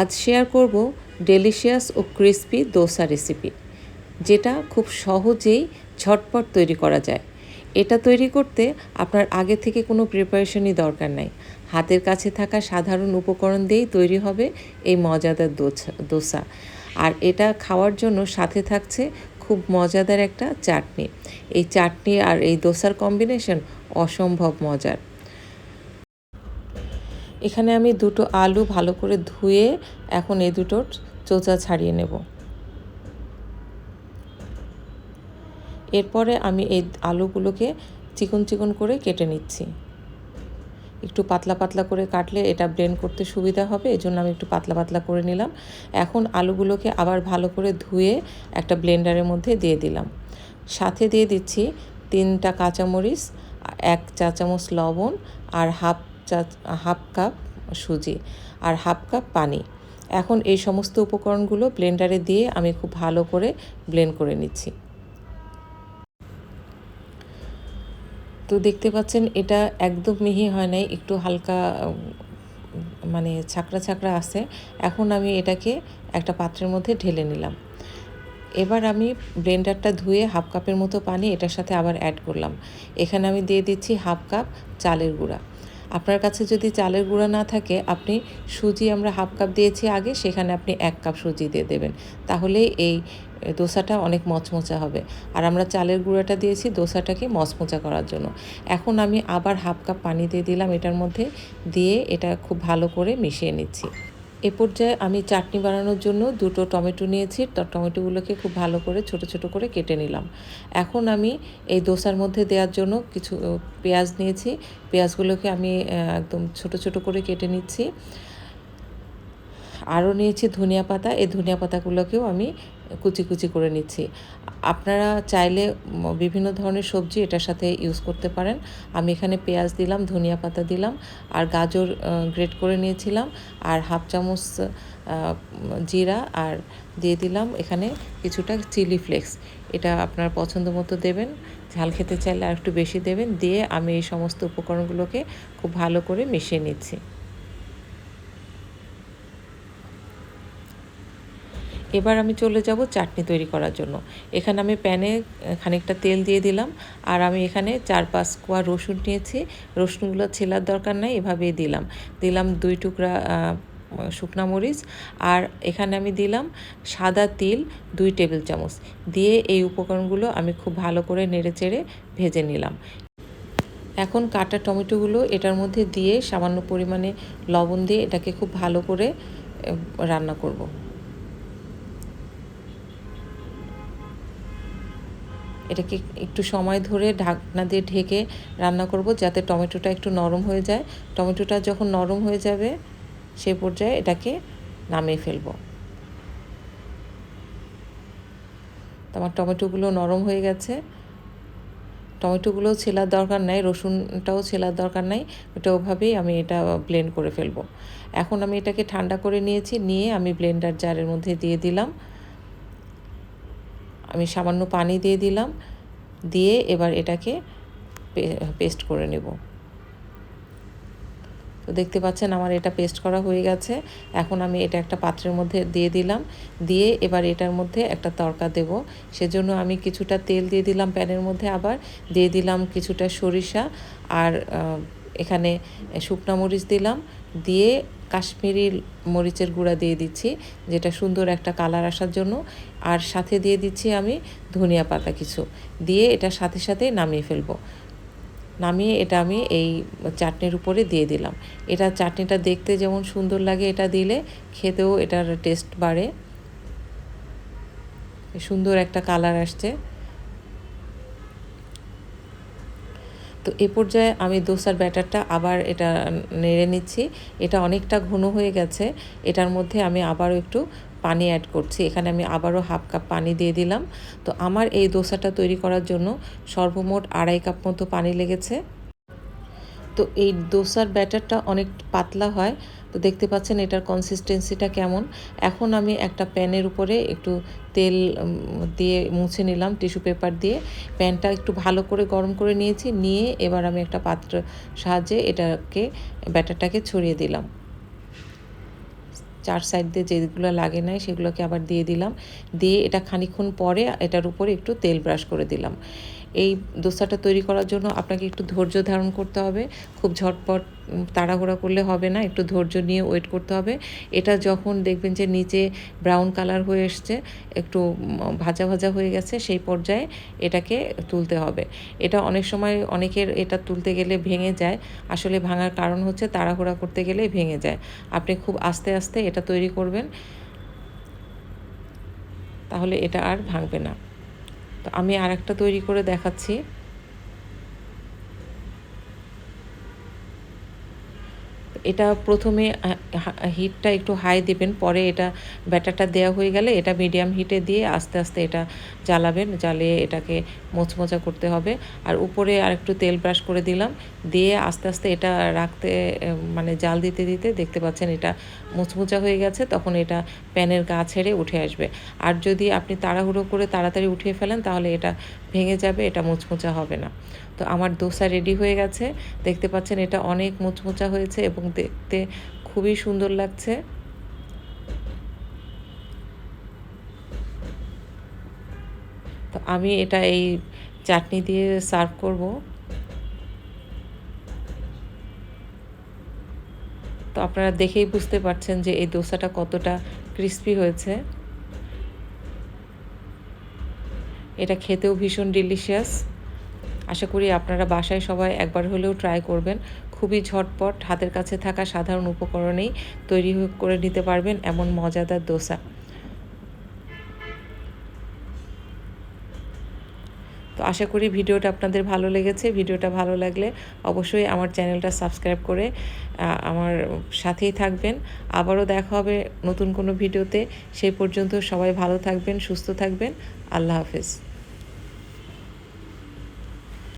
আজ শেয়ার করব ডেলিশিয়াস ও ক্রিস্পি দোসা রেসিপি যেটা খুব সহজেই ঝটপট তৈরি করা যায়। এটা তৈরি করতে আপনার আগে থেকে কোনো প্রিপারেশনই দরকার নাই। হাতের কাছে থাকা সাধারণ উপকরণ দিয়েই তৈরি হবে এই মজাদার দোসা। আর এটা খাওয়ার জন্য সাথে থাকছে খুব মজাদার একটা চাটনি। এই চাটনি আর এই দোসার কম্বিনেশন অসম্ভব মজার। এখানে আমি দুটো আলু ভালো করে ধুয়ে এখন এই দুটোর চোচা ছাড়িয়ে নেব। এরপরে আমি এই আলুগুলোকে চিকন চিকন করে কেটে নিচ্ছি। একটু পাতলা পাতলা করে কাটলে এটা ব্লেন্ড করতে সুবিধা হবে এই জন্য আমি একটু পাতলা পাতলা করে নিলাম। এখন আলুগুলোকে আবার ভালো করে ধুয়ে একটা ব্লেন্ডারের মধ্যে দিয়ে দিলাম। সাথে দিয়ে দিচ্ছি তিনটা কাঁচামরিচ, এক চা চামচ লবণ আর হাফ চা, হাফ কাপ সুজি আর হাফ কাপ পানি। এখন এই সমস্ত উপকরণগুলো ব্লেন্ডারে দিয়ে আমি খুব ভালো করে ব্লেন্ড করে নিচ্ছি। তো দেখতে পাচ্ছেন, এটা একদম মিহি হয় নাই, একটু হালকা মানে ছাকড়া ছাকড়া আছে। এখন আমি এটাকে একটা পাত্রের মধ্যে ঢেলে নিলাম। এবার আমি ব্লেন্ডারটা ধুয়ে হাফ কাপের মতো পানি এটার সাথে আবার অ্যাড করলাম। এখানে আমি দিয়ে দিচ্ছি হাফ কাপ চালের গুঁড়া। আপনার কাছে যদি চালের গুঁড়া না থাকে, আপনি সুজি আমরা হাফ কাপ দিয়েছি আগে, সেখানে আপনি এক কাপ সুজি দিয়ে দেবেন। তাহলে এই দোসাটা অনেক মচমচা হবে। আর আমরা চালের গুঁড়াটা দিয়েছি দোসাটাকে মচমচা করার জন্য। এখন আমি আবার হাফ কাপ পানি দিয়ে দিলাম এটার মধ্যে, দিয়ে এটা খুব ভালো করে মিশিয়ে নিচ্ছি। এ পর্যায়ে আমি চাটনি বানানোর জন্য দুটো টমেটো নিয়েছি। তো টমেটোগুলোকে খুব ভালো করে ছোট ছোট করে কেটে নিলাম। এখন আমি এই দোসার মধ্যে দেওয়ার জন্য কিছু পেঁয়াজ নিয়েছি। পেঁয়াজগুলোকে আমি একদম ছোট ছোট করে কেটে নিচ্ছি। আরও নিয়েছি ধনিয়া পাতা। এই ধনিয়া পাতাগুলোকেও আমি কুচি কুচি করে নিচ্ছি। আপনারা চাইলে বিভিন্ন ধরনের সবজি এটার সাথে ইউজ করতে পারেন। আমি এখানে পেঁয়াজ দিলাম, ধনিয়া পাতা দিলাম, আর গাজর গ্রেট করে নিয়েছিলাম, আর হাফ চামচ জিরা, আর দিয়ে দিলাম এখানে কিছুটা চিলি ফ্লেক্স এটা আপনার পছন্দ মতো দেবেন, ঝাল খেতে চাইলে আর একটু বেশি দেবেন, দিয়ে আমি এই সমস্ত উপকরণগুলোকে খুব ভালো করে মিশিয়ে নিচ্ছি। এবার আমি চলে যাব চাটনি তৈরি করার জন্য। এখানে আমি প্যানে খানিকটা তেল দিয়ে দিলাম। আর আমি এখানে চার পাঁচ কোয়া রসুন নিয়েছি। রসুনগুলো ছেলার দরকার নাই, এভাবেই দিলাম। দিলাম দুই টুকরা শুকনা মরিচ। আর এখানে আমি দিলাম সাদা তিল দুই টেবিল চামচ। দিয়ে এই উপকরণগুলো আমি খুব ভালো করে নেড়ে চেড়ে ভেজে নিলাম। এখন কাটা টমেটোগুলো এটার মধ্যে দিয়ে সামান্য পরিমাণে লবণ দিয়ে এটাকে খুব ভালো করে রান্না করব। এটাকে একটু সময় ধরে ঢাকনা দিয়ে ঢেকে রান্না করব যাতে টমেটোটা একটু নরম হয়ে যায়। টমেটোটা যখন নরম হয়ে যাবে, সে পর্যায়ে এটাকে নামিয়ে ফেলব। আমার টমেটোগুলো নরম হয়ে গেছে। টমেটোগুলোও ছেলার দরকার নাই, রসুনটাও ছেলার দরকার নাই, ওটা ওভাবেই আমি এটা ব্লেন্ড করে ফেলব। এখন আমি এটাকে ঠান্ডা করে নিয়েছি, নিয়ে আমি ব্লেন্ডার জারের মধ্যে দিয়ে দিলাম। আমি সামান্য পানি দিয়ে দিলাম, দিয়ে এবার এটাকে পেস্ট করে নেব। তো দেখতে পাচ্ছেন আমার এটা পেস্ট করা হয়ে গেছে। এখন আমি এটা একটা পাত্রের মধ্যে দিয়ে দিলাম, দিয়ে এবার এটার মধ্যে একটা তরকা দেব। সেজন্য আমি কিছুটা তেল দিয়ে দিলাম প্যানের মধ্যে আবার, দিয়ে দিলাম কিছুটা সরিষা আর এখানে শুকনা মরিচ দিলাম, দিয়ে কাশ্মীরি মরিচের গুঁড়া দিয়ে দিচ্ছি, যেটা সুন্দর একটা কালার আসার জন্য। আর সাথে দিয়ে দিচ্ছি আমি ধনিয়া পাতা কিছু। দিয়ে এটা সাথে সাথে নামিয়ে ফেলব। নামিয়ে এটা আমি এই চাটনির উপরে দিয়ে দিলাম। এটা চাটনিটা দেখতে যেমন সুন্দর লাগে এটা দিলে, খেতেও এটার টেস্ট বাড়ে। সুন্দর একটা কালার আসছে। তো এ পর্যায়ে আমি দোসার ব্যাটারটা আবার এটা নেড়ে নিচ্ছি। এটা অনেকটা ঘন হয়ে গেছে। এটার মধ্যে আমি আবারও একটু পানি অ্যাড করছি। এখানে আমি আবারও হাফ কাপ পানি দিয়ে দিলাম। তো আমার এই দোসাটা তৈরি করার জন্য সর্বমোট আড়াই কাপ মতো পানি লেগেছে। তো এই দোসার ব্যাটারটা অনেক পাতলা হয়। তো দেখতে পাচ্ছেন এটার কনসিস্টেন্সিটা কেমন। এখন আমি একটা প্যানের উপরে একটু তেল দিয়ে মুছে নিলাম টিস্যু পেপার দিয়ে। প্যানটা একটু ভালো করে গরম করে নিয়েছি। নিয়ে এবার আমি একটা পাত্র সাহায্যে এটাকে, ব্যাটারটাকে ছড়িয়ে দিলাম। চার সাইড দিয়ে যেগুলো লাগে নাই সেগুলোকে আবার দিয়ে দিলাম। দিয়ে এটা খানিক্ষণ পরে এটার উপরে একটু তেল ব্রাশ করে দিলাম। এই দোসাটা তৈরি করার জন্য আপনাকে একটু ধৈর্য ধারণ করতে হবে। খুব ঝটপট তাড়াহুড়া করলে হবে না, একটু ধৈর্য নিয়ে ওয়েট করতে হবে। এটা যখন দেখবেন যে নিচে ব্রাউন কালার হয়ে এসছে, একটু ভাজা ভাজা হয়ে গেছে, সেই পর্যায়ে এটাকে তুলতে হবে। এটা অনেক সময় অনেকের এটা তুলতে গেলে ভেঙে যায়। আসলে ভাঙার কারণ হচ্ছে তাড়াহুড়া করতে গেলে ভেঙে যায়। আপনি খুব আস্তে আস্তে এটা তৈরি করবেন। তাহলে এটা আর ভাঙবে না। তো আমি আর একটা তৈরি করে দেখাচ্ছি। এটা প্রথমে হিটটা একটু হাই দেবেন, পরে এটা ব্যাটারটা দেওয়া হয়ে গেলে এটা মিডিয়াম হিটে দিয়ে আস্তে আস্তে এটা জ্বালাবেন, জ্বালিয়ে এটাকে মোচমোচা করতে হবে। আর উপরে আর একটু তেল ব্রাশ করে দিলাম, দিয়ে আস্তে আস্তে এটা রাখতে মানে জাল দিতে দিতে দেখতে পাচ্ছেন এটা মুচমুচা হয়ে গেছে, তখন এটা প্যানের গা ছেড়ে উঠে আসবে। আর যদি আপনি তাড়াহুড়ো করে তাড়াতাড়ি উঠিয়ে ফেলেন, তাহলে এটা ভেঙে যাবে, এটা মুচমুচা হবে না। তো আমার দোসা রেডি হয়ে গেছে। দেখতে পাচ্ছেন এটা অনেক মুচমুচা হয়েছে এবং দেখতে খুবই সুন্দর লাগছে। তো আমি এটা এই চাটনি দিয়ে সার্ভ করব। তো আপনারা দেখেই বুঝতে পারছেন যে এই দোসাটা কতটা ক্রিস্পি হয়েছে। এটা খেতেও ভীষণ ডিলিশিয়াস আশা করি আপনারা বাসায় সবাই একবার হলেও ট্রাই করবেন। খুবই ঝটপট, হাতের কাছে থাকা সাধারণ উপকরণেই তৈরি করে নিতে পারবেন এমন মজাদার দোসা। তো আশা করি ভিডিওটা আপনাদের ভালো লেগেছে। ভিডিওটা ভালো লাগলে অবশ্যই আমার চ্যানেলটা সাবস্ক্রাইব করে আমার সাথেই থাকবেন। আবারও দেখা হবে নতুন কোনো ভিডিওতে। সেই পর্যন্ত সবাই ভালো থাকবেন, সুস্থ থাকবেন। আল্লাহ হাফেজ।